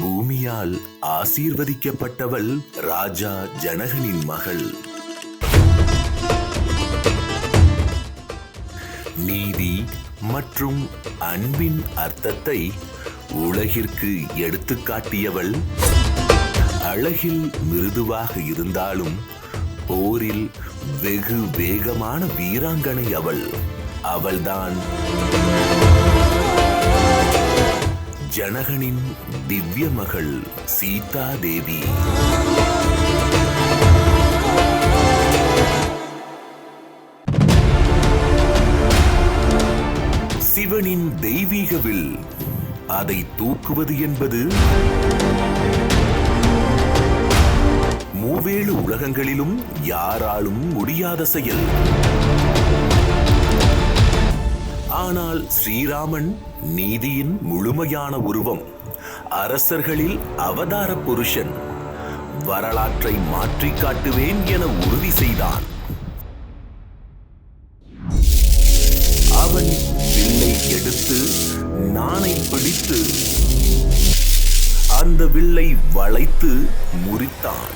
பூமியால் ஆசீர்வதிக்கப்பட்டவள் ராஜா ஜனகனின் மகள். நீதி மற்றும் அன்பின் அர்த்தத்தை உலகிற்கு எடுத்துக்காட்டியவள் அழகில் மிருதுவாக இருந்தாலும் போரில் வெகு வேகமான வீராங்கனை அவள். அவள்தான் ஜனகனின் திவ்ய மகள் சீதா தேவி சிவனின் தெய்வீகவில் அதை தூக்குவது என்பது மூவேழு உலகங்களிலும் யாராலும் முடியாத செயல். ஆனால் ஸ்ரீராமன் நீதியின் முழுமையான உருவம் அரசர்களில் அவதார புருஷன். வரலாற்றை மாற்றி காட்டுவேன் என உறுதி செய்தான். அவன் வில்லை எடுத்து நானை பிடித்து அந்த வில்லை வளைத்து முறித்தான்.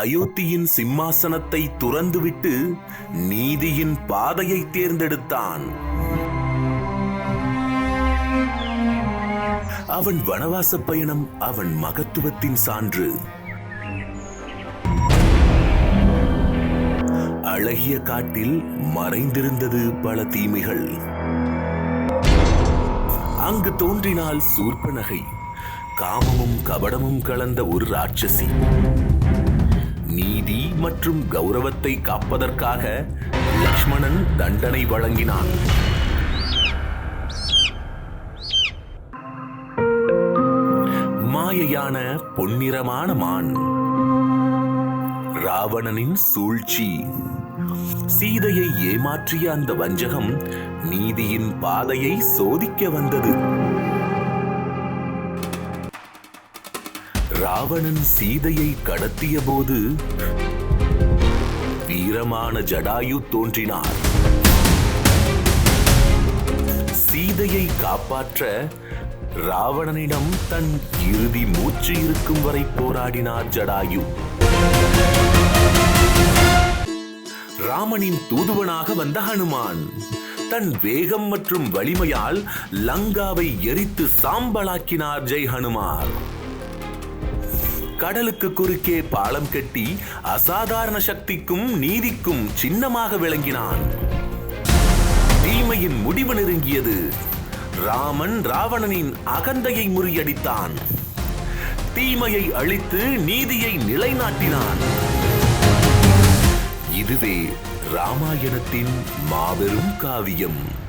அயோத்தியின் சிம்மாசனத்தை துறந்துவிட்டு நீதியின் பாதையை தேர்ந்தெடுத்தான். அவன் வனவாச பயணம் அவன் மகத்துவத்தின் சான்று. அழகிய காட்டில் மறைந்திருந்தது பல தீமைகள். அங்கு தோன்றினால் சூர்பனகை காமமும் கபடமும் கலந்த ஒரு ராட்சசி. மற்றும் கௌரவத்தை காப்பதற்காக லக்ஷ்மணன் தண்டனை வழங்கினான். மாயையான பொன்னிறமான மான். ராவணனின் சூழ்ச்சி. சீதையை ஏமாற்றிய அந்த வஞ்சகம் நீதியின் பாதையை சோதிக்க வந்தது. ராவணன் சீதையை கடத்திய போது வீரமான ஜடாயு தோன்றினார். சீதையை காப்பாற்ற ராவணனிடம் தன் இறுதி மூச்சு இருக்கும் வரை போராடினார் ஜடாயு. ராமனின் தூதுவனாக வந்த ஹனுமான் தன் வேகம் மற்றும் வலிமையால் லங்காவை எரித்து சாம்பலாக்கினார் ஜெய் ஹனுமார் கடலுக்கு குறுக்கே பாலம் கட்டி அசாதாரண சக்திக்கும் நீதிக்கும் சின்னமாக விளங்கினான். தீமையின் முடிவு நெருங்கியது. ராமன் ராவணனின் அகந்தையை முறியடித்தான். தீமையை அழித்து நீதியை நிலைநாட்டினான். இதுவே ராமாயணத்தின் மாபெரும் காவியம்.